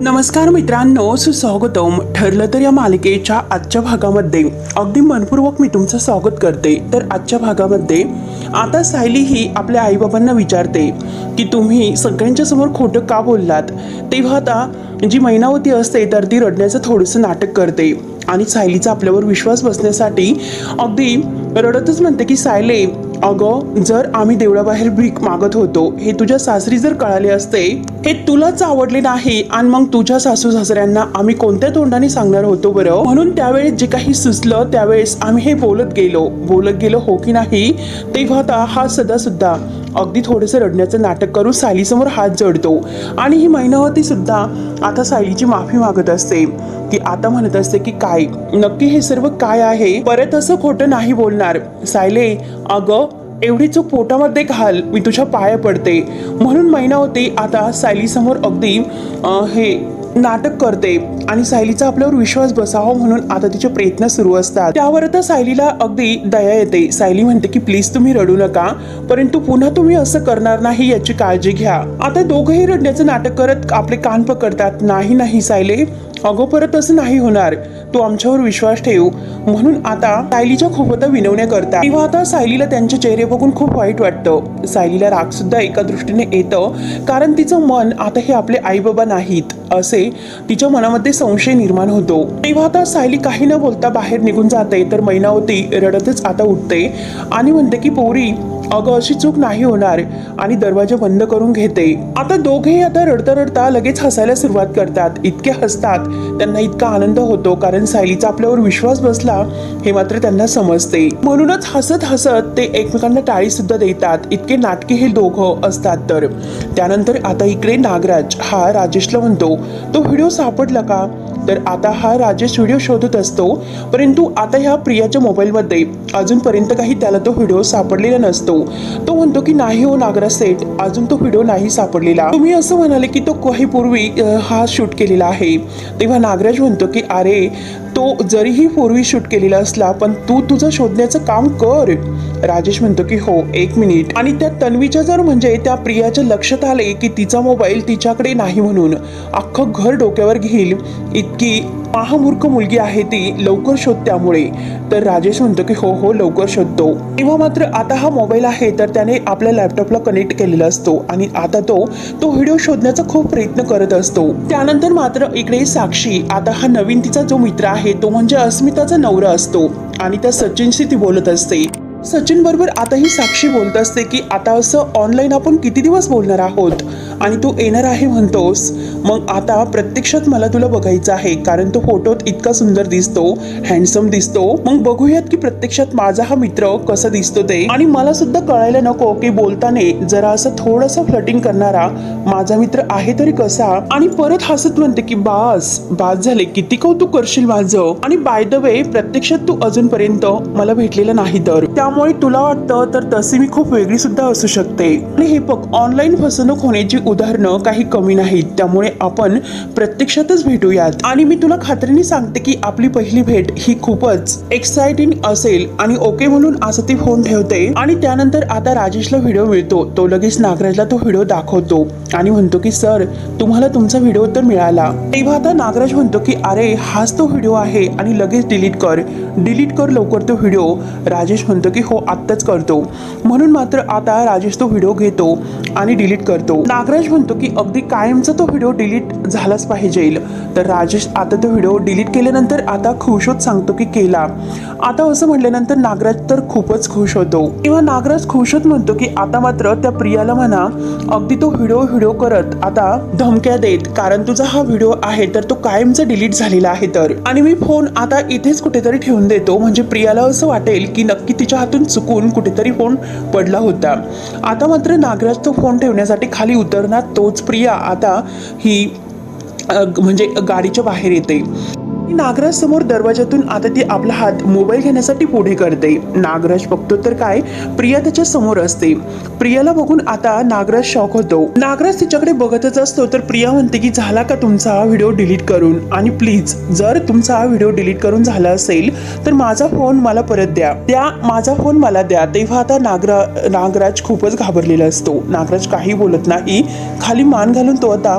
नमस्कार मित्रांनो सुस्वागतम. ठरलं तर या मालिकेच्या आजच्या भागामध्ये अगदी मनपूर्वक मी तुमचं स्वागत करते. तर आजच्या भागामध्ये आता सायली ही आपल्या आईबाबांना विचारते की तुम्ही सगळ्यांच्या समोर खोटं का बोललात? तेव्हा आता जी मैनावती असते तर ती रडण्याचं थोडंसं नाटक करते आणि सायलीचा आपल्यावर विश्वास बसण्यासाठी अगदी रडतच म्हणते की सायले अगं जर आम्ही देवळाबाहेर भीक मागत होतो हे तुझ्या सासरी जर कळाले असते हे तुलाच आवडले नाही आणि मग तुझ्या सासू सासऱ्यांना आम्ही कोणत्या तोंडाने सांगणार होतो बरं? म्हणून त्यावेळेस जे काही सुचलं त्यावेळेस आम्ही हे बोलत गेलो. बोलत गेलो हो की नाही? तेव्हा आता हा सदा सुद्धा अगदी थोडंसं रडण्याचं नाटक करून सायलीसमोर हात जडतो. आणि ही महिनावती सुद्धा आता सायलीची माफी मागत असते. की आता म्हणत असते की काय? नक्की हे सर्व काय आहे? परत असं खोटं नाही बोलणार. सायले अगं एवढी चूक पोटामध्ये घाल. मी तुझ्या पाया पडते. म्हणून महिना होती आता सायलीसमोर अगदी हे नाटक करते आणि सायलीचा आपल्यावर विश्वास बसावा म्हणून आता तिचे प्रयत्न सुरू असतात. त्यावर आता सायलीला अगदी दया येते. सायली म्हणते की प्लीज तुम्ही रडू नका परंतु पुन्हा तुम्ही असं करणार नाही याची काळजी घ्या. आता दोघंही रडण्याचं नाटक करत आपले कान पकडतात. नाही नाही सायले अगो परत असं नाही होणार. तू आमच्यावर विश्वास ठेव. म्हणून आता सायलीच्या खूप आता विनवण्या करतात. तेव्हा आता सायलीला त्यांचे चेहरे बघून खूप वाईट वाटतं. सायलीला राग सुद्धा एका दृष्टीने येतं कारण तिचं मन आता हे आपले आई बाबा नाहीत असे तिच्या मनामध्ये संशय निर्माण होतो. तेव्हा आता सायली काही न बोलता बाहेर निघून जाते तर मैनावती रडतच आता उठते आणि म्हणते की पोरी अगं अशी चूक नाही होणार. आणि दरवाजा बंद करून घेते. आता दोघेही आता रडता रडता लगेच हसायला सुरुवात करतात. इतके हसतात. त्यांना इतका आनंद होतो कारण सायलीचा आपल्यावर विश्वास बसला हे मात्र त्यांना समजते. म्हणूनच हसत हसत ते एकमेकांना टाळी सुद्धा देतात. इतके नाटके हे दोघं असतात तर. त्यानंतर आता इकडे नागराज हा राजेशला म्हणतो तो व्हिडिओ सापडला का? तर आता हा राजेश व्हिडिओ शोधत असतो. परंतु आता ह्या प्रियाच्या मोबाईलमध्ये अजूनपर्यंत काही त्याला तो व्हिडिओ सापडलेला नसतो. तो म्हणतो की नाही हो नागरा सेठ अजून तो व्हिडिओ नाही सापडलेला. तुम्ही असं म्हणाले की तो काही पूर्वी हा शूट केलेला आहे. तेव्हा नागराज म्हणतो की अरे तो जरीही पूर्वी शूट केलेला असला पण तू तुझं शोधण्याचं काम कर. राजेश म्हणतो की हो एक मिनिट. आणि त्या तन्वीच्या जर म्हणजे त्या प्रियाच्या लक्षात आले की तिचा मोबाईल तिच्याकडे नाही म्हणून अख्खं घर डोक्यावर घेईल इतकी महामूर्ख मुलगी आहे ती लवकर शोध त्यामुळे. तर राजेश म्हणतो की हो हो लवकर शोधतो. तेव्हा मात्र आता हा मोबाईल आहे तर त्याने आपल्या लॅपटॉपला कनेक्ट केलेला असतो. आणि आता तो तो व्हिडिओ शोधण्याचा खूप प्रयत्न करत असतो. त्यानंतर मात्र इकडे साक्षी आता हा नवीन तिचा जो मित्र आहे तो म्हणजे अस्मिताचा नवरा असतो. आणि त्या सचिनशी ती बोलत असते. सचिन बरोबर आता ही साक्षी बोलत असते की आता असं ऑनलाईन आपण किती दिवस बोलणार आहोत? आणि तू येणार आहे म्हणतोस. मग आता प्रत्यक्षात मला तुला बघायचं आहे कारण तो फोटोत इतका सुंदर दिसतो हँडसम दिसतो. मग बघूयात की प्रत्यक्षात माझा हा मित्र कसा दिसतो ते. आणि मला सुद्धा कळायला नको की बोलताना जरा असं थोडस फ्लटिंग करणारा माझा मित्र आहे तरी कसा? आणि परत हसत म्हणते की बास बास झाले किती कौतुक करशील माझं? आणि बाय द वे प्रत्यक्षात तू अजूनपर्यंत मला भेटलेला नाही तर. त्यामुळे तुला वाटतं तर तशी मी खूप वेगळी सुद्धा असू शकते. आणि हे बघ ऑनलाईन फसवणूक होण्याची उदाहरणं काही कमी नाहीत. त्यामुळे आपण प्रत्यक्षातच भेटूयात. आणि मी तुला खात्रीने सांगते की आपली पहिली भेट ही खूपच एक्साइटिंग असेल. आणि ओके म्हणून असं ती फोन ठेवते. आणि त्यानंतर आता राजेशला व्हिडिओ मिळतो. तो लगेच नागराजला तो व्हिडिओ दाखवतो. आणि म्हणतो की सर तुम्हाला तुमचा व्हिडिओ तर मिळाला. तेव्हा आता नागराज म्हणतो की अरे हाच तो व्हिडिओ आहे. आणि लगेच डिलीट कर. डिलीट कर लवकर तो व्हिडिओ राजेश म्हणतो की हो आत्ताच करतो. म्हणून मात्र आता राजेश तो व्हिडिओ घेतो आणि डिलीट करतो. नागराज म्हणतो की अगदी कायमचा तो व्हिडिओ डिलीट झालाच पाहिजे तर राजेश आता तो व्हिडिओ डिलीट केल्यानंतर आता खुश होत सांगतो की केला. आता असं म्हटल्यानंतर नागराज तर खूपच खुश होतो. किंवा नागराज खुश होत म्हणतो की आता मात्र त्या प्रियाला म्हणा अगदी तो व्हिडिओ व्हिडिओ करत आता धमक्या देत कारण तुझा हा व्हिडिओ आहे तर तो कायमचा डिलीट झालेला आहे तर. आणि मी फोन आता इथेच कुठेतरी ठेवून देतो. म्हणजे प्रियाला असं वाटेल की नक्की तिच्या हातून चुकून कुठेतरी फोन पडला होता. आता मात्र नागराज तो फोन ठेवण्यासाठी खाली उतरणार तोच प्रिया आता ही म्हणजे गाडीच्या बाहेर येते. नागराज समोर दरवाजातून आता ती आपला हात मोबाईल घेण्यासाठी पुढे करते. नागराज बघतो तर काय? प्रिया त्याच्यासमोर असते. प्रियाला बघून आता नागराज शॉक होतो. नागराज तिच्याकडे बघतच असतो तर प्रिया म्हणते की झाला का तुमचा व्हिडिओ डिलीट करून? आणि प्लीज जर तुमचा व्हिडिओ डिलीट करून झाला असेल तर माझा फोन मला परत द्या. त्या माझा फोन मला द्या. तेव्हा आता नागरा नागराज खूपच घाबरलेला असतो. नागराज काही बोलत नाही. खाली मान घालून तो आता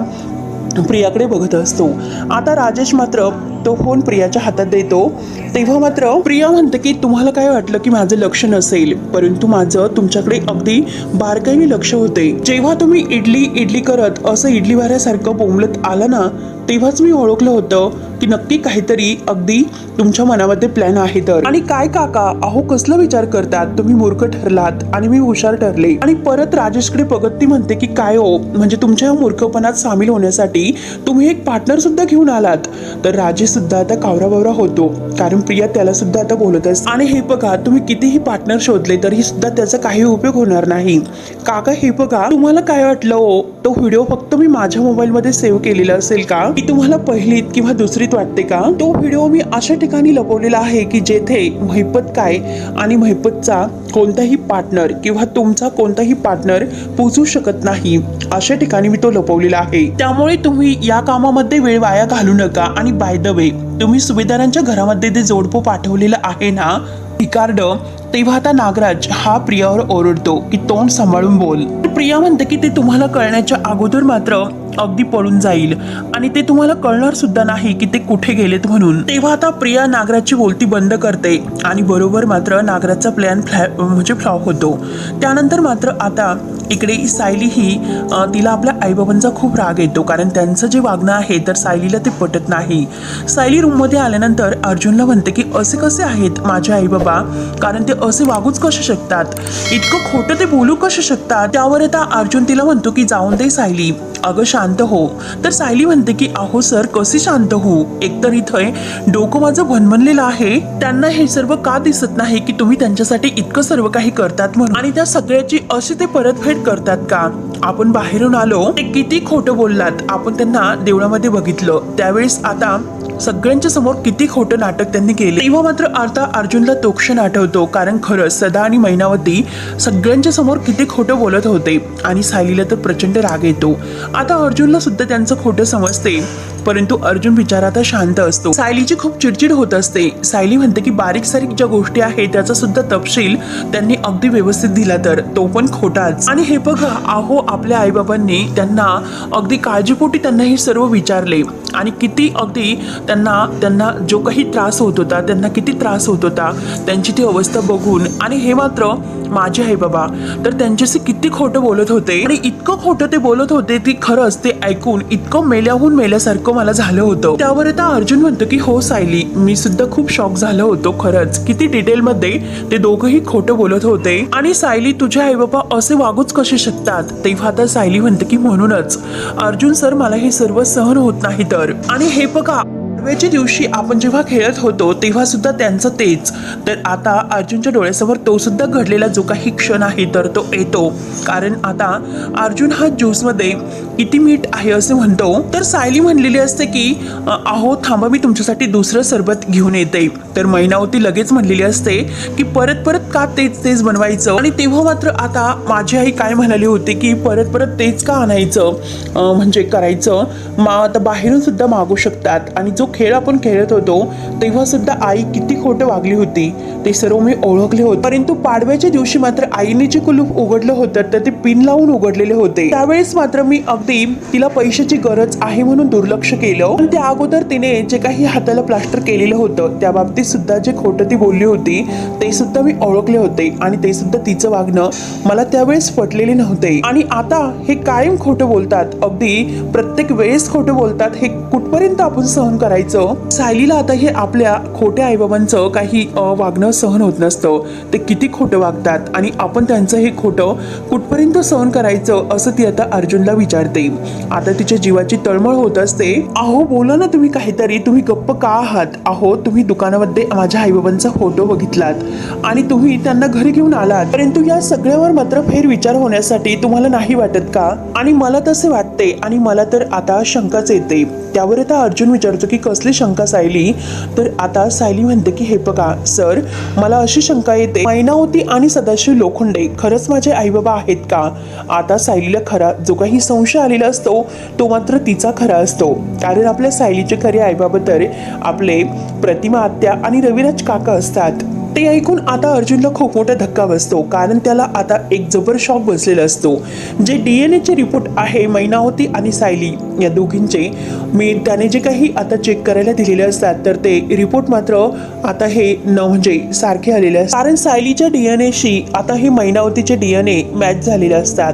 प्रियाकडे बघत असतो. आता राजेश मात्र तो फोन प्रियाच्या हातात देतो. तेव्हा मात्र प्रिया म्हणते की तुम्हाला काय वाटलं की माझं लक्ष नसेल? परंतु माझं तुमच्याकडे अगदी बारकाईने लक्ष होते. जेव्हा तुम्ही इडली इडली करत असं इडली वाऱ्यासारखं बोंबलत आलं ना तेव्हाच मी ओळखलं होतं की नक्की काहीतरी अगदी तुमच्या मनामध्ये प्लॅन आहे तर. आणि काय काका अहो कसला विचार करतात? तुम्ही मूर्ख ठरलात आणि मी हुशार ठरले. आणि परत राजेशकडे बघत ती म्हणते की काय हो? म्हणजे तुमच्या मूर्खपणात सामील होण्यासाठी तुम्ही एक पार्टनर सुद्धा घेऊन आलात. तर राजेश सुद्धा आता कावरा बावरा होतो. कारण प्रिया त्याला सुद्धा आता बोलत असते आणि हे बघा तुम्ही कितीही पार्टनर शोधले तरी सुद्धा त्याचा काही उपयोग होणार नाही. काका हे बघा तुम्हाला काय वाटलं हो? तो व्हिडिओ फक्त मी माझ्या मोबाईलमध्ये सेव्ह केलेला असेल का? की तुम्हाला पहिलीत किंवा दुसरीत वाटते का? तो व्हिडिओ मी अशा ठिकाणी लपवलेला आहे की जेथे महिपत काय आणि महिपतचा कोणताही पार्टनर किंवा तुमचा कोणताही पार्टनर पोचू शकत नाही. अशा ठिकाणी मी तो लपवलेला आहे. त्यामुळे तुम्ही या कामामध्ये वेळ वाया घालू नका आणि बाय द वे तुम्ही सुभेदारांच्या घरामध्ये ते जोडपं पाठवलेलं आहे ना रिकार्ड तेव्हा आता नागराज हा प्रियावर ओरडतो की तोंड सांभाळून बोल. प्रिया म्हणते की ते तुम्हाला कळण्याच्या अगोदर मात्र अगदी पळून जाईल. आणि ते तुम्हाला कळणार सुद्धा नाही की ते कुठे गेलेत म्हणून. तेव्हा आता प्रिया नागराजची बोलती बंद करते. आणि बरोबर मात्र नागराजचा प्लॅन फ्लॅ म्हणजे फ्लॉप होतो. त्यानंतर मात्र आता इकडे सायली ही तिला आपल्या आईबाबांचा खूप राग येतो. कारण त्यांचं जे वागणं आहे तर सायलीला ते पटत नाही. सायली रूममध्ये आल्यानंतर अर्जुनला म्हणते की असे कसे आहेत माझे आईबाबा? कारण ते असे वागूच कसे शकतात? इतकं खोटं ते बोलू कसे शकतात? त्यावर आता अर्जुन तिला म्हणतो की जाऊन दे सायली. अगं शांत हो. तर सायली म्हणते की अहो सर कसे शांत हो एकतर इथं डोकं माझं भनभनलेलं आहे. त्यांना हे सर्व का दिसत नाही की तुम्ही त्यांच्यासाठी इतकं सर्व काही करतात म्हणून? आणि त्या सगळ्याची अशी ते परतफेड करतात का? आपण बाहेरून आलो ते किती खोटं बोललात आपण त्यांना देवळामध्ये बघितलं. त्यावेळेस आता सगळ्यांच्या समोर किती खोटं नाटक त्यांनी केले. तेव्हा मात्र आता अर्जुनला तो क्षण आठवतो कारण खरंच सदा आणि मैनावती सगळ्यांच्या समोर किती खोटं बोलत होते आणि सायलीला तर प्रचंड राग येतो. आता अर्जुनला सुद्धा त्यांचं खोटं समजते. परंतु अर्जुन बिचारा आता शांत असतो. सायलीची खूप चिडचिड होत असते. सायली म्हणते की बारीक सारीक ज्या गोष्टी आहेत त्याचा सुद्धा तपशील त्यांनी अगदी व्यवस्थित दिला तर. तो पण खोटाच. आणि हे बघा अहो आपल्या आईबाबांनी त्यांना अगदी काळजीपोटी त्यांना हे सर्व विचारले. आणि किती अगदी त्यांना त्यांना जो काही त्रास होत होता त्यांना किती त्रास होत होता त्यांची ती अवस्था बघून. आणि हे मात्र माझे आई बाबा तर त्यांच्याशी किती खोटं बोलत होते. आणि इतकं खोटं ते बोलत होते की खरंच ते ऐकून इतकं मेल्याहून मेल्यासारखं मला झालं होतं. त्यावर आता अर्जुन म्हणतो की हो सायली मी सुद्धा खूप शॉक झालो होतो खरंच. किती डिटेल मध्ये ते दोघंही खोटं बोलत होते. आणि सायली तुझे आई बाबा असे वागूच कसे शकतात? तेव्हा आता सायली म्हणते की म्हणूनच. अर्जुन सर मला हे सर्व सहन होत नाही तर. आणि हे बघा पाडव्याच्या दिवशी आपण जेव्हा खेळत होतो तेव्हा सुद्धा त्यांचं तेच. तर आता अर्जुनच्या डोळ्यासमोर तो सुद्धा घडलेला जो काही क्षण आहे तर तो येतो. कारण आता अर्जुन हा ज्यूसमध्ये किती मीठ आहे असे म्हणतो. तर सायली म्हणलेली असते की अहो थांबा मी तुमच्यासाठी दुसरं सरबत घेऊन येते. तर मैनावती लगेच म्हणलेली असते की परत परत का तेच तेच बनवायचं? आणि तेव्हा मात्र आता माझी आई काय म्हणाली होती की परत परत तेच का आणायचं? म्हणजे करायचं? मा आता बाहेरून सुद्धा मागू शकतात. आणि जो खेळ आपण खेळत होतो तेव्हा सुद्धा आई किती खोटं वागली होती. ते सर्व मी ओळखले होते. परंतु पाडव्याच्या दिवशी मात्र आईने जे कुलूप उघडलं होतं तर ते पिन लावून उघडलेले होते. त्यावेळेस मात्र मी अगदी तिला पैशाची गरज आहे म्हणून दुर्लक्ष केलं. पण त्या अगोदर तिने जे काही हाताला प्लास्टर केलेलं होतं त्या बाबतीत सुद्धा जे खोटं ती बोलली होती ते सुद्धा मी ओळखले होते आणि ते सुद्धा तिचं वागणं मला त्यावेळेस पटलेले नव्हते. आणि आता हे कायम खोटं बोलतात. अगदी प्रत्येक वेळेस खोटं बोलतात हे कुठपर्यंत आपण सहन करायचं? सायलीला आता हे आपल्या खोट्या आईबाबांचं काही वागणं सहन होत नसतं. ते किती खोटं वागतात आणि आपण त्यांचं हे खोटं कुठपर्यंत सहन करायचं असं ती आता अर्जुनला विचारते. आता तिच्या जीवाची तळमळ होत असते. अहो बोला ना तुम्ही काहीतरी. तुम्ही गप्प का आहात? अहो तुम्ही दुकानामध्ये माझ्या आईबाबांचा फोटो बघितलात आणि तुम्ही त्यांना घरी घेऊन आलात. परंतु या सगळ्यावर मात्र फेर विचार होण्यासाठी तुम्हाला नाही वाटत का? आणि मला तसे वाटते आणि मला तर आता शंकाच येते. त्यावर आता अर्जुन विचारतो की कसली शंका सायली? तर आता सायली म्हणते की हे बघा सर मला अशी शंका येते. मैनावती आणि सदाशिव लोखंडे खरंच माझे आईबाबा आहेत का? आता सायलीला खरा जो काही संशय आलेला असतो तो मात्र तिचा खरा असतो. कारण आपल्या सायलीचे खरे आईबाबा तर आपले प्रतिमा आत्या आणि रविराज काका असतात. ते ऐकून आता अर्जुनला खूप मोठा धक्का बसतो कारण त्याला आता एक जबर शॉक बसलेला असतो. जे डी एन एचे रिपोर्ट आहे मैनावती आणि सायली या दोघींचे मी त्याने जे काही आता चेक करायला दिलेले असतात तर ते रिपोर्ट मात्र आता हे न म्हणजे सारखे आलेले असतात. कारण सायलीच्या डी एन एशी आता हे मैनावतीचे डी एन ए मॅच झालेले असतात.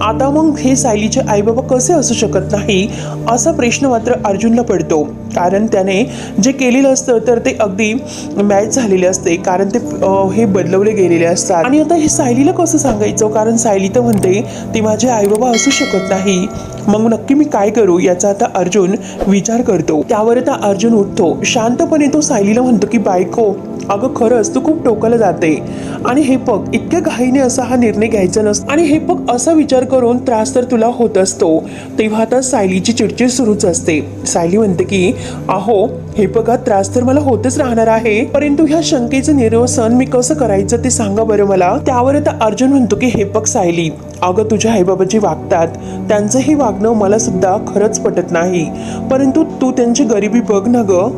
आता मग हे सायलीचे आईबाबा कसे असू शकत नाही असा प्रश्न मात्र अर्जुनला पडतो. कारण त्याने जे केलेलं असतं तर ते अगदी मॅच झालेले असते. कारण कारण ते हे बदलवले गेलेले असतात. आणि आता हे सायलीला कसं सांगायचं? कारण सायली तर म्हणते ती माझे आईबाबा असू शकत नाही. मग नक्की मी काय करू? याचा आता अर्जुन विचार करतो. त्यावर आता अर्जुन उठतो. शांतपणे तो सायलीला म्हणतो की बायको अगं खरंच तू खूप टोकाला जाते. आणि हे पग इतक्या घाईने असा हा निर्णय घ्यायचा नसतो आणि हे पग असा विचार करून त्रास तर तुला होत असतो. तेव्हा आता सायलीची चिडचिड सुरूच असते. सायली म्हणते की अहो हे बघा त्रास तर मला होतच राहणार आहे. परंतु ह्या शंकेचं निरसन मी कसं करायचं ते सांगा बरं मला. त्यावर आता अर्जुन म्हणतो की हे बघ सायली अगं तुझ्या आईबाबाजी वागतात. त्यांचं हे वागणं मला सुद्धा खरंच पटत नाही. परंतु तू त्यांची गरिबी बघ ना ग.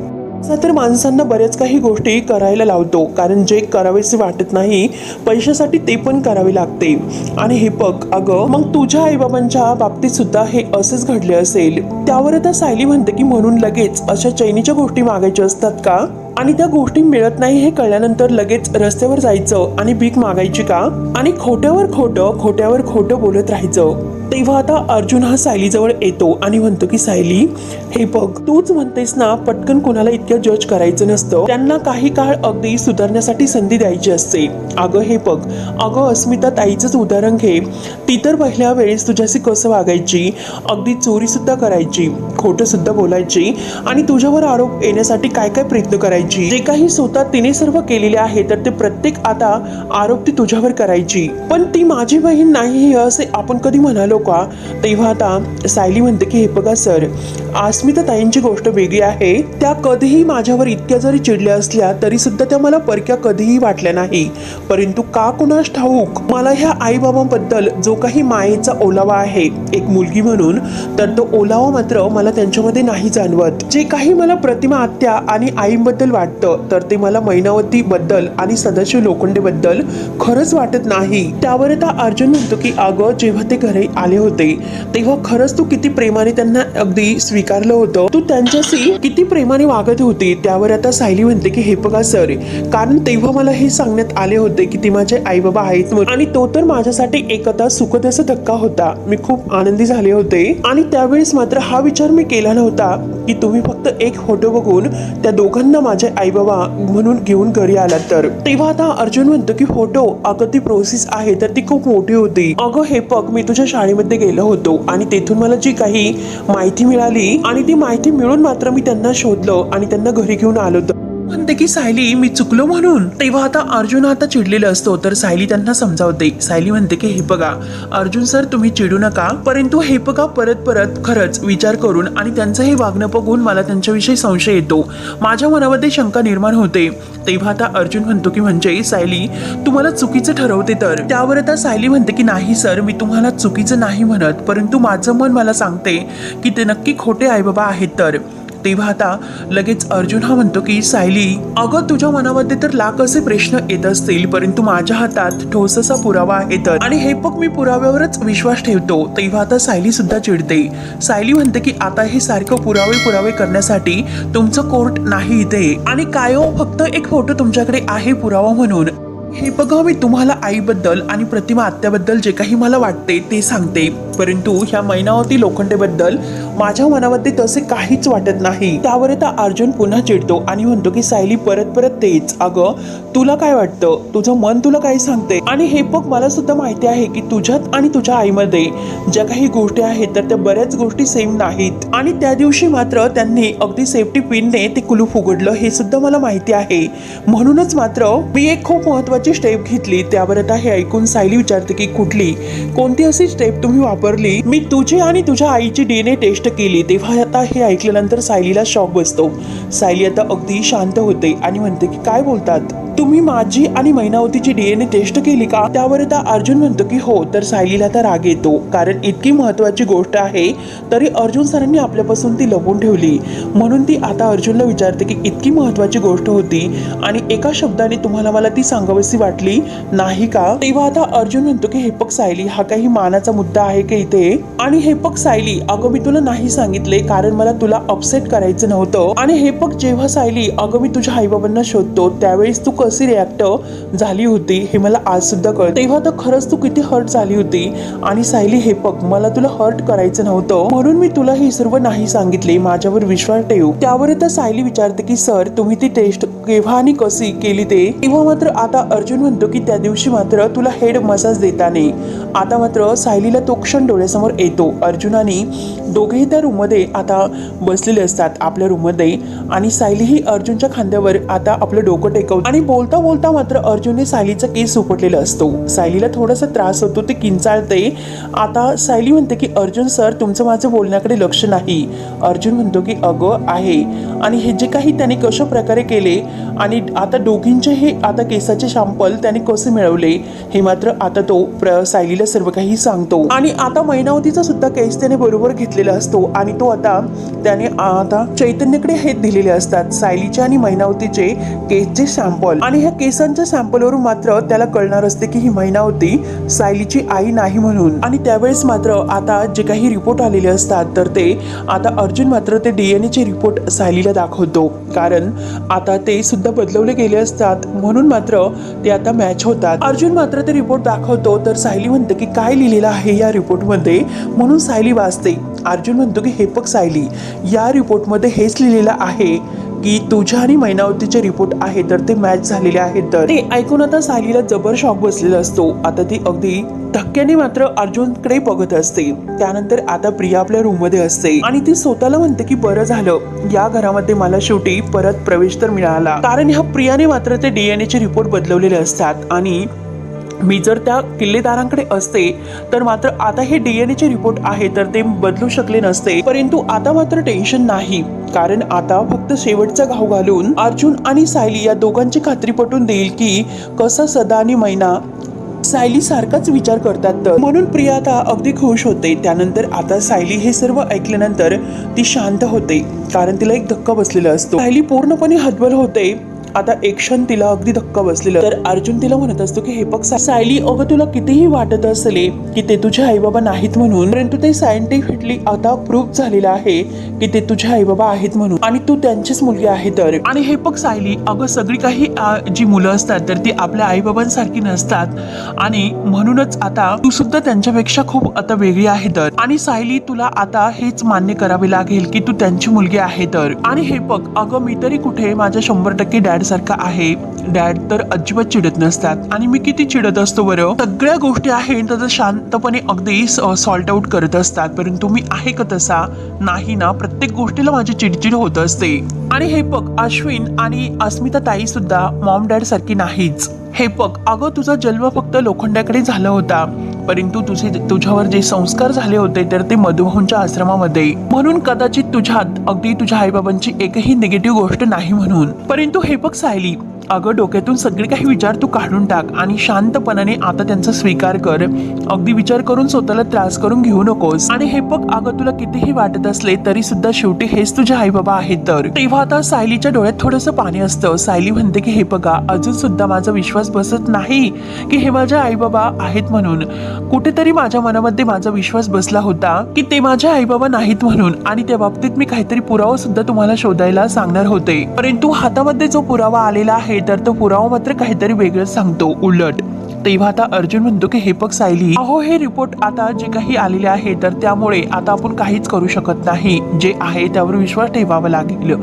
तर माणसांना बऱ्याच काही गोष्टी करायला लावतो. कारण जे करावेसे वाटत नाही पैशासाठी ते पण करावे लागते. आणि हे बघ अगं मग तुझ्या आईबाबांच्या बाबतीत सुद्धा हे असंच घडले असेल. त्यावर आता सायली म्हणते की म्हणून लगेच अशा चैनीच्या गोष्टी मागायच्या असतात का? आणि त्या गोष्टी मिळत नाही हे कळल्यानंतर लगेच रस्त्यावर जायचं आणि भीक मागायची का? आणि खोट्यावर खोटं खोट्यावर खोटं बोलत राहायचं. तेव्हा आता अर्जुन हा सायलीजवळ येतो आणि म्हणतो की सायली हे बघ तूच म्हणतेस ना पटकन कुणाला इतकं जज करायचं नसतं. त्यांना काही काळ अगदी सुधारण्यासाठी संधी द्यायची असते. अगं हे बघ अगं अस्मिता ताईचंच उदाहरण घे. ती तर पहिल्या वेळेस तुझ्याशी कसं वागायची? अगदी चोरी सुद्धा करायची खोटं सुद्धा बोलायची आणि तुझ्यावर आरोप येण्यासाठी काय काय प्रयत्न करायचे? जे काही स्वतः तिने सर्व केलेले आहे तर ते प्रत्येक आता आरोप ती तुझ्यावर करायची. पण ती माझी बहीण नाही असे आपण कधी म्हणालो का? तेव्हा आता सायली म्हणते की हे बघा सर अस्मिता ताईंची गोष्ट वेगळी आहे. त्या कधीही माझ्यावर इतक्या जरी चिडल्या असल्या तरी सुद्धा त्या मला परक्या कधीही वाटल्या नाही. परंतु का कुणास ठाऊक मला ह्या आईबाबांबद्दल जो काही मायेचा ओलावा आहे एक मुलगी म्हणून तर तो ओलावा मात्र मला त्यांच्यामध्ये नाही जाणवत. जे काही मला प्रतिमा आत्या आणि आईबद्दल वाटतं तर ते मला मैनावती बद्दल आणि सदाशिव लोखंडे बद्दल खरंच वाटत नाही. त्यावर आता अर्जुन म्हणतो की अगं जेव्हा ते घरी आले होते तेव्हा खरंच तू किती प्रेमाने त्यांना अगदी स्वीकारलं होतं. तू त्यांच्याशी किती प्रेमाने वागत होती. त्यावर आता सायली म्हणते की हे बघा सर कारण तेव्हा मला हे सांगण्यात आले होते की ती माझे आई बाबा आहेत म्हणून. आणि तो तर माझ्यासाठी एक आता सुखद असा धक्का होता. मी खूप आनंदी झाले होते. आणि त्यावेळेस मात्र हा विचार मी केला नव्हता की तुम्ही फक्त एक फोटो बघून त्या दोघांना माझ्या माझे आई बाबा म्हणून घेऊन घरी आलात तर. तेव्हा आता अर्जुन म्हणतो की फोटो अगं ती प्रोसेस आहे तर ती खूप मोठी होती. अगं हे पग मी तुझ्या शाळेमध्ये गेलो होतो आणि तेथून मला जी काही माहिती मिळाली आणि ती माहिती मिळून मात्र मी त्यांना शोधलं आणि त्यांना घरी घेऊन आलो पण म्हणते की सायली मी चुकलो म्हणून. तेव्हा आता अर्जुन आता चिडलेला असतो तर सायली त्यांना समजावते. सायली म्हणते की हे बघा अर्जुन सर तुम्ही चिडू नका परंतु हे बघा परत परत खरंच विचार करून आणि त्यांचं हे वागणं बघून मला त्यांच्याविषयी संशय येतो. माझ्या मनामध्ये शंका निर्माण होते. तेव्हा आता अर्जुन म्हणतो की म्हणजे सायली तुम्हाला चुकीचं ठरवते तर? त्यावर आता सायली म्हणते की नाही सर मी तुम्हाला चुकीचं नाही म्हणत परंतु माझं मन मला सांगते की ते नक्की खोटे आई बाबा आहेत तर. तेव्हा आता लगेच अर्जुन हा म्हणतो की सायली अगं तुझ्या मनामध्ये तर लाख असे प्रश्न येत असतील परंतु माझ्या हातात ठोस असा पुरावा आहे तर. आणि हे बघ मी पुराव्यावरच विश्वास ठेवतो. तेव्हा आता सायली सुद्धा चिडते. सायली म्हणते की आता हे सारखं पुरावे पुरावे करण्यासाठी तुमचं कोर्ट नाही इथे. आणि काय फक्त एक फोटो तुमच्याकडे आहे पुरावा म्हणून. हे बघा मी तुम्हाला आईबद्दल आणि प्रतिमा आत्याबद्दल जे काही मला वाटते ते सांगते. परंतु ह्या मैनावती लोखंडेबद्दल माझ्या मनामध्ये तसे काहीच वाटत नाही. त्यावर आता अर्जुन पुन्हा चिडतो आणि म्हणतो की सायली परत परत तेच. अगं तुला काय वाटतं? तुझं मन तुला काय सांगते? आणि हे बघ मला सुद्धा माहिती आहे की तुझ्यात आणि तुझ्या आईमध्ये ज्या काही गोष्टी आहेत तर त्या बऱ्याच गोष्टी सेम नाहीत. आणि त्या दिवशी मात्र त्यांनी अगदी सेफ्टी पिनने ते कुलूप उघडलं हे सुद्धा मला माहिती आहे. म्हणूनच मात्र मी एक खूप महत्वाची स्टेप घेतली त्यावर आता हे ऐकून सायली विचारते की कुठली? कोणती अशी स्टेप तुम्ही वापरली? मी तुझी आणि तुझ्या आईची डीएनए टेस्ट केली. तेव्हा आता हे ऐकल्यानंतर सायलीला शॉक बसतो. सायली आता अगदी शांत होते आणि म्हणते की काय बोलतात? तुम्ही माझी आणि महिनावतीची डीएनए टेस्ट केली का? त्यावर आता अर्जुन म्हणतो की हो तर सायलीला तर राग येतो. कारण इतकी महत्वाची गोष्ट आहे तरी अर्जुन सरांनी आपल्यापासून ती लपवून ठेवली. म्हणून ती आता अर्जुनला विचारते की इतकी महत्वाची गोष्ट होती आणि एका शब्दाने तुम्हाला मला ती सांगावीशी वाटली? नाही का? तेव्हा आता अर्जुन म्हणतो की हेपक सायली हा काही मानाचा मुद्दा आहे का इथे? आणि हेपक सायली अगं मी तुला नाही सांगितले कारण मला तुला अपसेट करायचं नव्हतं. आणि हेपक जेव्हा सायली अगं मी तुझ्या आईबाबांना शोधतो त्यावेळेस तू कशी रिॲक्ट झाली होती हे मला आज सुद्धा कळत. तेव्हा तर खरंच तू किती हर्ट झाली होती. आणि सायली हे बघ मला तुला हर्ट करायचं नव्हतं. म्हणून मी तुला हे सर्व नाही सांगितले. माझ्यावर विश्वास ठेवू. त्यावर तर सायली विचारते की सर तुम्ही ती टेस्ट केव्हा आणि कशी केली ते? तेव्हा मात्र आता अर्जुन म्हणतो की त्या दिवशी मात्र तुला हेड मसाज देता नाही आता मात्र सायलीला तो क्षण डोळ्यासमोर येतो. अर्जुनाने दोघेही त्या रूममध्ये आता बसलेले असतात आपल्या रूममध्ये आणि सायली ही अर्जुनच्या खांद्यावर आता आपलं डोकं टेकवते आणि बोलता बोलता मात्र अर्जुनने सायलीचा केस उपटलेला असतो. सायलीला थोडासा त्रास होतो ते किंचाळते. आता सायली म्हणते की अर्जुन सर तुमचं माझं बोलण्याकडे लक्ष नाही. अर्जुन म्हणतो की अगं आहे. आणि हे जे काही त्याने कशा प्रकारे केले आणि आता दोघींचे हे आता केसाचे शॅम्पल त्याने कसे मिळवले हे मात्र आता तो प्र सायलीला सर्व काही सांगतो. आणि आता मैनावतीचा सुद्धा केस त्याने बरोबर घेतलेला असतो आणि तो आता त्याने आता चैतन्यकडे हे दिलेले असतात सायलीचे आणि मैनावतीचे केसचे सॅम्पल आणि ह्या केसांच्या सॅम्पलवरून मात्र त्याला कळणार असते की ही महिना होती सायलीची आई नाही म्हणून. आणि त्यावेळेस मात्र आता जे काही रिपोर्ट आलेले असतात तर ते आता अर्जुन मात्र ते डीएनएचे रिपोर्ट सायलीला दाखवतो. कारण आता ते सुद्धा बदलवले गेले असतात म्हणून मात्र ते आता मॅच होतात. अर्जुन मात्र ते रिपोर्ट दाखवतो तर सायली म्हणते की काय लिहिलेलं आहे या रिपोर्टमध्ये म्हणून सायली वाचते. अर्जुन म्हणतो की हे बघ सायली या रिपोर्टमध्ये हेच लिहिलेलं आहे की तुझ्या आणि मैनावतीचे रिपोर्ट आहे तर ते मॅच झालेले आहेत. तर ते ऐकून आता सायलीला जबर शॉक बसलेला असतो. आता ती अगदी धक्क्याने मात्र अर्जुनकडे बघत असते. त्यानंतर आता प्रिया आपल्या रूममध्ये असते. आणि ती स्वतःला म्हणते की बरं झालं. या घरामध्ये मला शेवटी परत प्रवेश तर मिळाला. कारण ह्या प्रियाने मात्र ते डीएनए चे रिपोर्ट बदलवलेले असतात. आणि मी जर त्या किल्लेदारांकडे असते तर मात्र आता हे डीएनएचे रिपोर्ट आहे तर ते बदलू शकले नसते. परंतु आता मात्र टेन्शन नाही. कारण आता फक्त शेवटचा घाव घालून अर्जुन आणि सायली या दोघांची खात्री पटून देईल की कसा सदा आणि मैना सायली सारखाच विचार करतात तर. म्हणून प्रिया आता अगदी खुश होते. त्यानंतर आता सायली हे सर्व ऐकल्यानंतर ती शांत होते. कारण तिला एक धक्का बसलेला असतो. सायली पूर्णपणे हतबल होते. आता एक क्षण तिला अगदी धक्का बसलेला. तर अर्जुन तिला म्हणत असतो की हे बघ सायली अगं तुला कितीही वाटत असले की ते तुझे आईबाबा नाहीत म्हणून परंतु ते सायंटिफिकली आता प्रूफ झालेलं आहे की ते तुझे आईबाबा आहेत म्हणून. आणि तू त्यांचीच मुलगी आहे तर. आणि हे बघ सायली अगं सगळी काही जी मुलं असतात तर ती आपल्या आईबाबांसारखी नसतात. आणि म्हणूनच आता तू सुद्धा त्यांच्यापेक्षा खूप आता वेगळी आहे तर. आणि सायली तुला आता हेच मान्य करावे लागेल की तू त्यांची मुलगी आहे तर. आणि हे बघ अगं मी तरी कुठे माझ्या शंभर टक्के डॅड सारखा आहे. डॅड तर अजिबात चिडत नसतात. आणि मी किती चिडत असतो बरं हो. सगळ्या गोष्टी आहेत तर शांतपणे अगदी सॉल्ट आउट करत असतात. परंतु मी आहे का तसा? नाही ना. प्रत्येक गोष्टीला माझी चिडचिड होत असते. आणि हे बघ अश्विन आणि अस्मिता ताई सुद्धा मॉम डॅड सारखी नाहीच. हे बघ अगं तुझा जन्म फक्त लोखंडाकडे झाला होता. परंतु तुझे तुझ्यावर जे संस्कार झाले होते तर ते मधुभाऊंच्या आश्रमामध्ये म्हणून कदाचित तुझ्यात अगदी तुझ्या आईबाबांची एकही निगेटिव्ह गोष्ट नाही म्हणून. परंतु हे बघ सायली अगं डोक्यातून सगळे काही विचार तू काढून टाक आणि शांतपणाने आता त्यांचा स्वीकार कर. अगदी विचार करून स्वतःला त्रास करून घेऊ नकोस. आणि हे बघ अगं तुला कितीही वाटत असले तरी सुद्धा शेवटी हेच तुझे आई बाबा आहेत तर. तेव्हा आता सायलीच्या डोळ्यात थोडंसं पाणी असतं. सायली म्हणते की हे बघा अजून सुद्धा माझा विश्वास बसत नाही की हे माझे आई बाबा आहेत म्हणून. कुठेतरी माझ्या मनामध्ये माझा विश्वास बसला होता की ते माझे आई बाबा नाहीत म्हणून. आणि त्या बाबतीत मी काहीतरी पुरावा सुद्धा तुम्हाला शोधायला सांगणार होते. परंतु हातामध्ये जो पुरावा आलेला आहे तर तो पुरावा मात्र काहीतरी वेगळं सांगतो उलट. तेव्हा आता अर्जुन म्हणतो की हे बघ सायली अहो हे रिपोर्ट आता जे काही आलेले आहे तर त्यामुळे आता आपण काहीच करू शकत नाही. जे आहे त्यावर विश्वास ठेवावा लागेल.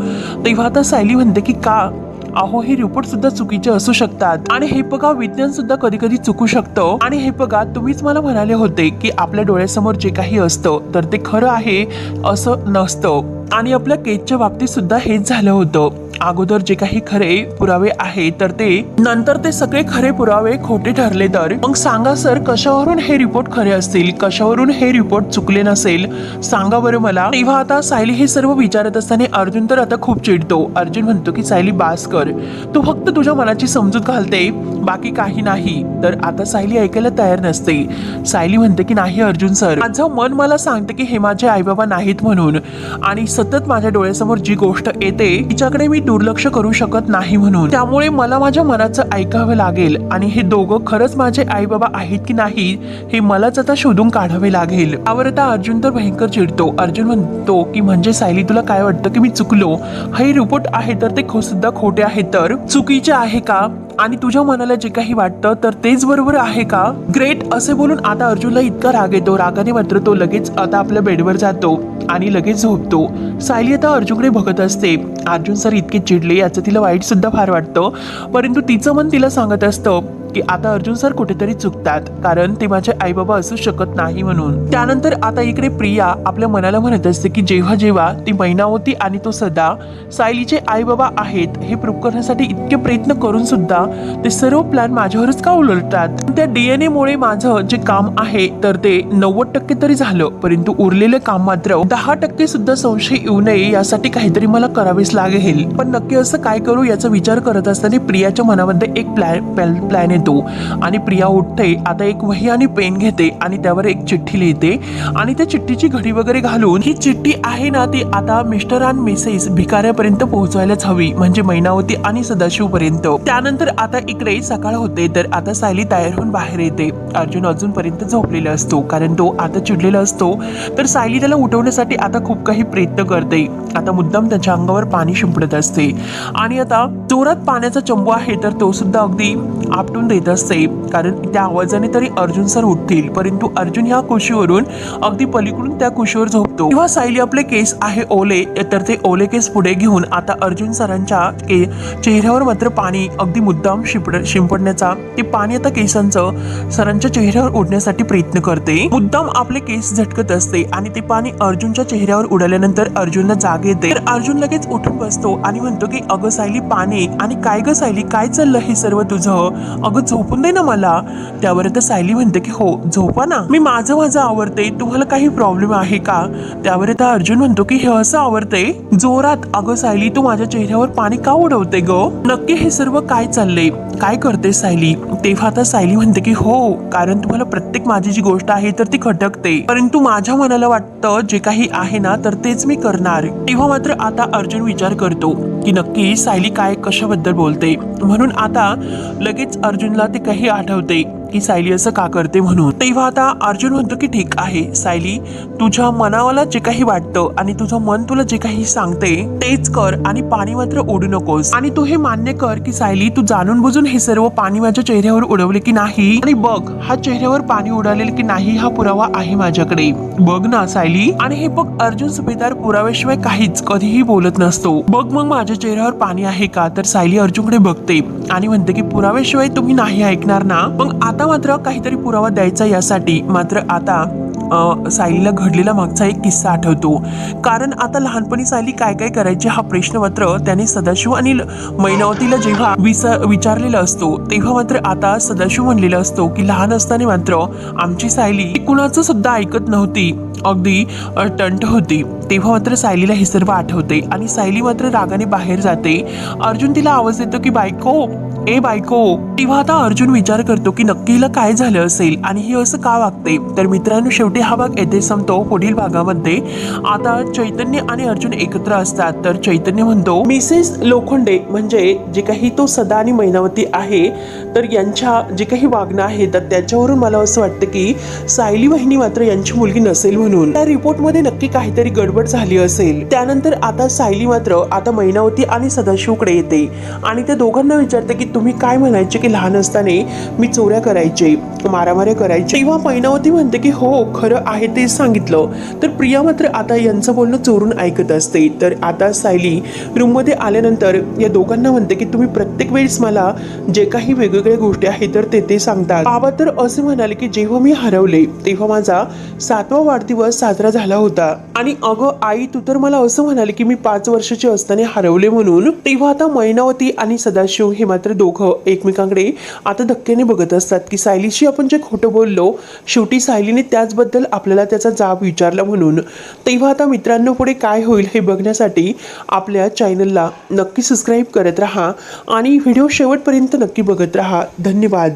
तेव्हा आता सायली म्हणते की का? अहो हे रिपोर्ट सुद्धा चुकीचे असू शकतात. आणि हे बघा विज्ञान सुद्धा कधी कधी चुकू शकतं. आणि हे बघा तुम्हीच मला म्हणाले होते की आपल्या डोळ्यासमोर जे काही असतं तर ते खरं आहे असं नसतं. आणि आपल्या केसच्या बाबतीत सुद्धा हेच झालं होतं. अगोदर जे काही खरे पुरावे आहे तर ते नंतर ते सगळे खरे पुरावे खोटे ठरले तर? मग सांगा सर कशावरून हे रिपोर्ट खरे असतील? कशावरून हे रिपोर्ट चुकले नसेल? सांगा बरं मला. तेव्हा आता सायली हे सर्व विचारत असताना अर्जुन तर आता खूप चिडतो. अर्जुन म्हणतो की सायली बास कर. तू फक्त तुझ्या मनाची समजूत घालते. बाकी काही नाही. तर आता सायली ऐकायला तयार नसते. सायली म्हणते की नाही अर्जुन सर. माझं मन मला सांगते की हे माझे आई बाबा नाहीत म्हणून. आणि सतत माझ्या डोळ्यासमोर जी गोष्ट येते तिच्याकडे मी मी दुर्लक्ष करू शकत नाही म्हणून. त्यामुळे मला माझ्या मनाचं ऐकावं लागेल आणि हे दोघं खरंच माझे आई बाबा आहेत की नाही हे मलाच आता शोधून काढावे लागेल. त्यावर आता अर्जुन तर भयंकर चिडतो. अर्जुन म्हणतो की म्हणजे सायली तुला काय वाटतं की मी चुकलो? हे रिपोर्ट आहे तर ते खो सुद्धा खोटे आहे तर? चुकीचे आहे का? आणि तुझ्या मनाला जे काही वाटतं तर तेच बरोबर आहे का? ग्रेट असे बोलून आता अर्जुनला इतका राग येतो. रागाने मात्र तो लगेच आता आपल्या बेडवर जातो आणि लगेच झोपतो. सायली आता अर्जुनकडे बघत असते. अर्जुन सर इतके चिडले याचं तिला वाईट सुद्धा फार वाटतं. परंतु तिचं मन तिला सांगत असतं. की आता अर्जुन सर कुठेतरी चुकतात कारण ते माझे आई बाबा असू शकत नाही म्हणून. त्यानंतर आता इकडे प्रिया आपल्या मनाला म्हणत असते की जेव्हा जेव्हा ती मैनावती आणि तो सदा सायलीचे आईबाबा आहेत हे प्रूव्ह करण्यासाठी इतके प्रयत्न करून सुद्धा ते सर्व प्लॅन माझ्यावरच का उलटतात? त्या डीएनए मुळे माझं जे काम आहे तर ते नव्वद टक्के तरी झालं परंतु उरलेलं काम मात्र दहा टक्के सुद्धा संशय येऊ नये यासाठी काहीतरी मला करावेच लागेल. पण नक्की असं काय करू याचा विचार करत असताना प्रियाच्या मनामध्ये एक प्लॅन प्लॅन येतो आणि प्रिया उठते आता एक वही आणि पेन घेते आणि त्यावर एक चिठ्ठी लिहिते. आणि त्या चिठ्ठीची घडी वगैरे घालून ही चिठ्ठी आहे ना ती आता मिस्टर आणि मिसेस भिकाऱ्यापर्यंत पोहोचवायलाच हवी म्हणजे मैनावती आणि सदाशिव पर्यंत त्यानंतर आता इकडे सकाळ होते तर आता सायली तयार होऊन बाहेर येते. अर्जुन अजूनपर्यंत झोपलेला असतो कारण तो आता चिडलेला असतो. तर सायली त्याला उठवण्यासाठी आता खूप काही प्रयत्न करते. आता मुद्दाम त्याच्या अंगावर पाणी शिंपडत असते. आणि आता जोरात पाण्याचा चंबू आहे तर तो सुद्धा अगदी आपटून देत असते. कारण त्या आवाजाने तरी अर्जुन सर उठतील. परंतु अर्जुन ह्या कुशीवरून अगदी पलीकडून त्या कुशीवर झोपतो. किंवा सायली आपले केस आहे ओले तर ते ओले केस पुढे घेऊन आता अर्जुन सरांच्या के चेहऱ्यावर मात्र पाणी अगदी मुद्दाम शिंपड शिंपडण्याचा ते पाणी आता केसांचं सरांच्या चेहऱ्यावर उडण्यासाठी प्रयत्न करते. मुद्दाम आपले केस झटकत असते आणि ते पाणी अर्जुनच्या चेहऱ्यावर उडाल्यानंतर अर्जुनला जाग येते. तर अर्जुन लगेच उठून बसतो आणि म्हणतो की अगं सायली पाणी आणि काय ग सायली? काय चाललं हे सर्व तुझं? अगं झोपून दे ना मला. त्यावर तर सायली म्हणते की हो झोपा ना. मी माझं माझं आवडते तुम्हाला काही प्रॉब्लेम आहे का? त्यावर आता अर्जुन म्हणतो की हे असं आवडते जोरात. अगं सायली तू माझ्या चेहऱ्यावर पाणी का उडवते ग? नक्की हे सर्व काय चाललंय? काय करते सायली? तेव्हा आता सायली म्हणते की हो कारण तुम्हाला प्रत्येक माझी जी गोष्ट आहे तर ती खटकते. परंतु माझ्या मनाला वाटतं जे काही आहे ना तर तेच मी करणार. तेव्हा मात्र आता अर्जुन विचार करतो. की नक्की सायली काय कशाबद्दल बोलते? म्हणून आता लगेच अर्जुनला ते काही आठवते. की सायली असं का करते म्हणून. तेव्हा आता अर्जुन म्हणतो की ठीक आहे सायली तुझ्या मनावाला जे काही वाटतं आणि तुझं मन तुला जे काही सांगते तेच कर आणि पाणी मात्र ओढू नकोस. आणि तू हे मान्य कर की सायली तू जाणून बुजून हे सर्व पाणी माझ्या चेहऱ्यावर उडवले की नाही? आणि बघ हा चेहऱ्यावर पाणी उडालेल की नाही हा पुरावा आहे माझ्याकडे. बघ ना सायली. आणि हे बघ अर्जुन सुभेदार पुराव्याशिवाय काहीच कधीही बोलत नसतो. बघ मग माझ्या चेहऱ्यावर पाणी आहे का? तर सायली अर्जुनकडे बघते आणि म्हणते की पुराव्याशिवाय तुम्ही नाही ऐकणार ना? मग आता आता मात्र काहीतरी पुरावा द्यायचा यासाठी मात्र आता सायलीला घडलेला मागचा एक किस्सा आठवतो. कारण आता लहानपणी सायली काय काय करायची हा प्रश्न मात्र त्याने सदाशिव आणि ल- मैनावतीला जेव्हा विचारलेला असतो तेव्हा मात्र आता सदाशिव म्हणलेला असतो की लहान असताना मात्र आमची सायली कुणाचं सुद्धा ऐकत नव्हती. अगदी टंट होती. तेव्हा मात्र सायलीला हे सर्व आठवते आणि सायली मात्र रागाने बाहेर जाते. अर्जुन तिला आवाज देतो की बायको ए बायको तेव्हा आता अर्जुन विचार करतो की नक्कीला काय झालं असेल आणि हे असं का वागते? तर मित्रांनो शेवटी हा भाग येथे संपतो. पुढील भागामध्ये आता चैतन्य आणि अर्जुन एकत्र असतात. तर चैतन्य म्हणतो मिसेस लोखंडे म्हणजे जे काही तो सदा आणि मैनावती आहे तर यांच्या जे काही वागणं आहे तर त्याच्यावरून मला असं वाटतं की सायली वहिनी मात्र यांची मुलगी नसेल म्हणून. त्या रिपोर्टमध्ये नक्की काहीतरी गडबड झाली असेल. त्यानंतर आता सायली मात्र आता मैनावती आणि सदाशिवकडे येते. आणि त्या दोघांना विचारते की तुम्ही काय म्हणायचे की लहान असताना मी चोऱ्या करायचे मारामाऱ्या करायचे. तेव्हा मैनावती म्हणते की हो खरं आहे ते सांगितलं. तर प्रिया मात्र आता यांचं बोलणं चोरून ऐकत असते. तर आता सायली रूममध्ये आल्यानंतर या दोघांना म्हणते की तुम्ही प्रत्येक वेळेस मला जे काही वेगवेगळ्या गोष्टी आहेत तर ते ते सांगतात. बाबा तर असे म्हणाले की जेव्हा मी हरवले तेव्हा माझा सातवा वाढदिवस साजरा झाला होता. आणि अगं आई तू तर मला असं म्हणाले की मी पाच वर्षाची असताना हरवले म्हणून. तेव्हा आता मैनावती आणि सदाशिव हे मात्र दोघं एकमेकांकडे आता धक्क्याने बघत असतात की सायलीशी आपण जे खोटं बोललो शेवटी सायलीने त्याचबद्दल आपल्याला त्याचा जाब विचारला म्हणून. तेव्हा आता मित्रांनो पुढे काय होईल हे बघण्यासाठी आपल्या चॅनलला नक्की सबस्क्राईब करत राहा आणि व्हिडिओ शेवटपर्यंत नक्की बघत राहा. धन्यवाद.